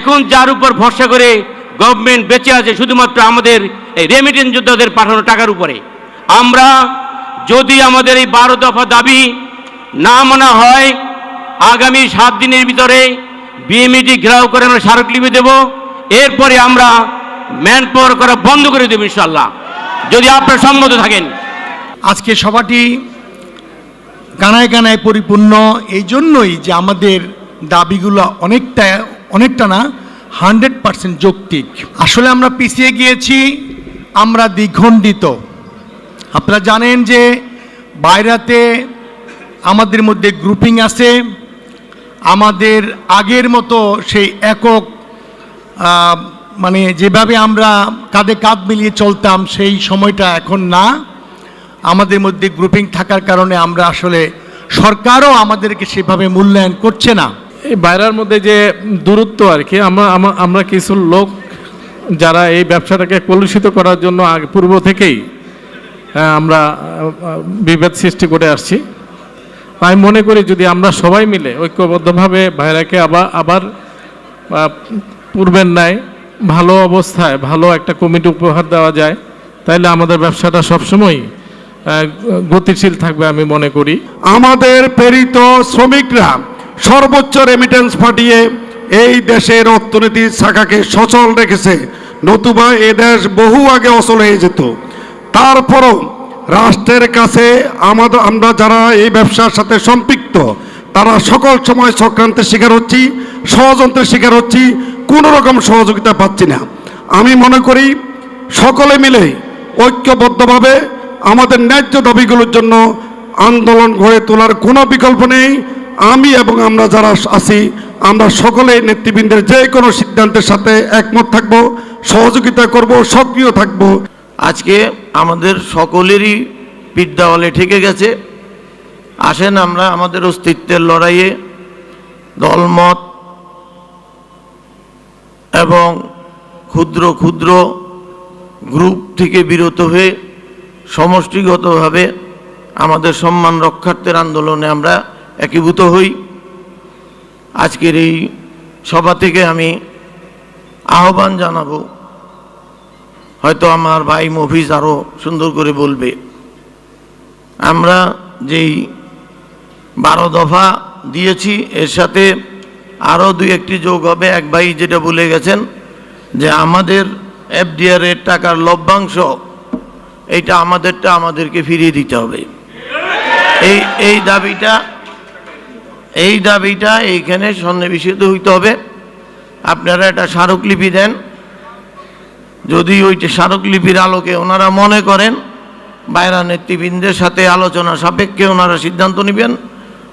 এখন যার উপর ভরসা করে গভর্নমেন্ট বেঁচে আছে শুধুমাত্র আমাদের এই রেমিটেন্স যোদ্ধাদের পাঠানো টাকার উপরে। আমরা যদি আমাদের এই বারো দফা দাবি না মানা হয়, আগামী সাত দিনের ভিতরে বিএমইটি ঘেরাও করে আমরা স্মারকলিপি দেব। এরপরে আমরা ম্যান পাওয়ার করা বন্ধ করে দেবো ইনশাল্লাহ যদি আপনারা সম্মত থাকেন। আজকে সভাটি কানায় কানায় পরিপূর্ণ। এই জন্যই যে আমাদের দাবিগুলো অনেকটা অনেকটা না, হান্ড্রেড পার্সেন্ট যৌক্তিক। আসলে আমরা পিছিয়ে গিয়েছি, আমরা দ্বিখণ্ডিত। আপনারা জানেন যে বাইরাতে আমাদের মধ্যে গ্রুপিং আছে, আমাদের আগের মতো সেই একক মানে যেভাবে আমরা কাঁধে কাঁধ মিলিয়ে চলতাম, সেই সময়টা এখন না। আমাদের মধ্যে গ্রুপিং থাকার কারণে আমরা আসলে সরকারও আমাদেরকে সেভাবে মূল্যায়ন করছে না। এই বাইরের মধ্যে যে দূরত্ব আর কি, আমরা আমরা কিছু লোক যারা এই ব্যবসাটাকে কলুষিত করার জন্য আগে পূর্ব থেকেই আমরা বিভেদ সৃষ্টি করে আসছি। আমি মনে করি যদি আমরা সবাই মিলে ঐক্যবদ্ধভাবে ভাইরাকে আবার আবার পূর্বের ন্যায় ভালো অবস্থায় ভালো একটা কমিটি উপহার দেওয়া যায়, তাইলে আমাদের ব্যবসাটা সবসময় গতিশীল থাকবে আমি মনে করি। আমাদের প্রেরিত শ্রমিকরা সর্বোচ্চ রেমিটেন্স পাঠিয়ে এই দেশের অর্থনীতির শাখাকে সচল রেখেছে। নতুবা এ দেশ বহু আগে অচল হয়ে যেত। তারপরও রাষ্ট্রের কাছে আমাদের আমরা যারা এই ব্যবসার সাথে সম্পৃক্ত, তারা সকল সময় চক্রান্তের শিকার হচ্ছি, ষড়যন্ত্রের শিকার হচ্ছি, কোনো রকম সহযোগিতা পাচ্ছি না। আমি মনে করি সকলে মিলে ঐক্যবদ্ধভাবে আমাদের ন্যায্য দাবিগুলোর জন্য আন্দোলন গড়ে তোলার কোনো বিকল্প নেই। আমি এবং আমরা যারা আছি, আমরা সকলে নেতৃবৃন্দের যে কোনো সিদ্ধান্তের সাথে একমত থাকব, সহযোগিতা করব, সক্রিয় থাকব। আজকে আমাদের সকলেরই পিঠ দেওয়ালে ঠেকে গেছে। আসেন আমরা আমাদের অস্তিত্বের লড়াইয়ে দলমত এবং ক্ষুদ্র ক্ষুদ্র গ্রুপ থেকে বিরত হয়ে সমষ্টিগতভাবে আমাদের সম্মান রক্ষার্থের আন্দোলনে আমরা একীভূত হই। আজকের এই সভা থেকে আমি আহ্বান জানাব, হয়তো আমার ভাই মফিজ আরও সুন্দর করে বলবে। আমরা যেই বারো দফা দিয়েছি, এর সাথে আরও দুই একটি যোগ হবে। এক ভাই যেটা বলে গেছেন যে, আমাদের এফডিআর এর টাকার লভ্যাংশ, এইটা আমাদেরটা আমাদেরকে ফিরিয়ে দিতে হবে। এই এই দাবিটা এই দাবিটা এইখানে সন্নিবেশিত হইতে হবে। আপনারা একটা স্মারকলিপি দেন। যদি ওই যে স্মারকলিপির আলোকে ওনারা মনে করেন, বাইরা নেতৃবৃন্দের সাথে আলোচনা সাপেক্ষে ওনারা সিদ্ধান্ত নেবেন,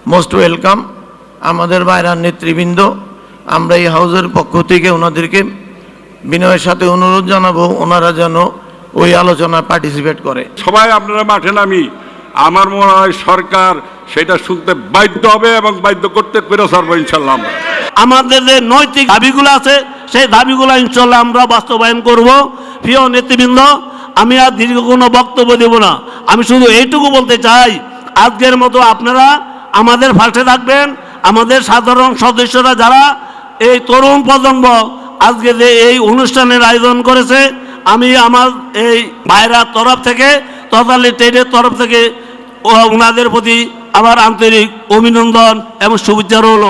মোস্ট ওয়েলকাম। আমাদের বাইরার নেতৃবৃন্দ, আমরা এই হাউসের পক্ষ থেকে ওনাদেরকে বিনয়ের সাথে অনুরোধ জানাব, ওনারা যেন ওই আলোচনায় পার্টিসিপেট করে। সবাই আপনারা মাঠে নামি। আমার মনে হয় সরকার সেটা শুনতে বাধ্য হবে এবং বাধ্য করতে পেরে সর্ব ইনশাল্লাহ আমাদের যে নৈতিক দাবিগুলো আছে, সেই দাবিগুলো ইনশাল্লাহ আমরা বাস্তবায়ন করব। প্রিয় নেতৃবৃন্দ, আমি আর দীর্ঘ কোনো বক্তব্য দেব না। আমি শুধু এইটুকু বলতে চাই, আজকের মতো আপনারা আমাদের ফাঁসে থাকবেন। আমাদের সাধারণ সদস্যরা যারা এই তরুণ প্রজন্ম আজকে যে এই অনুষ্ঠানের আয়োজন করেছে, আমি আমার এই ভাইরার তরফ থেকে তথালি ট্রেডের তরফ থেকে ও ওনাদের প্রতি আমার আন্তরিক অভিনন্দন এবং শুভেচ্ছা রইল।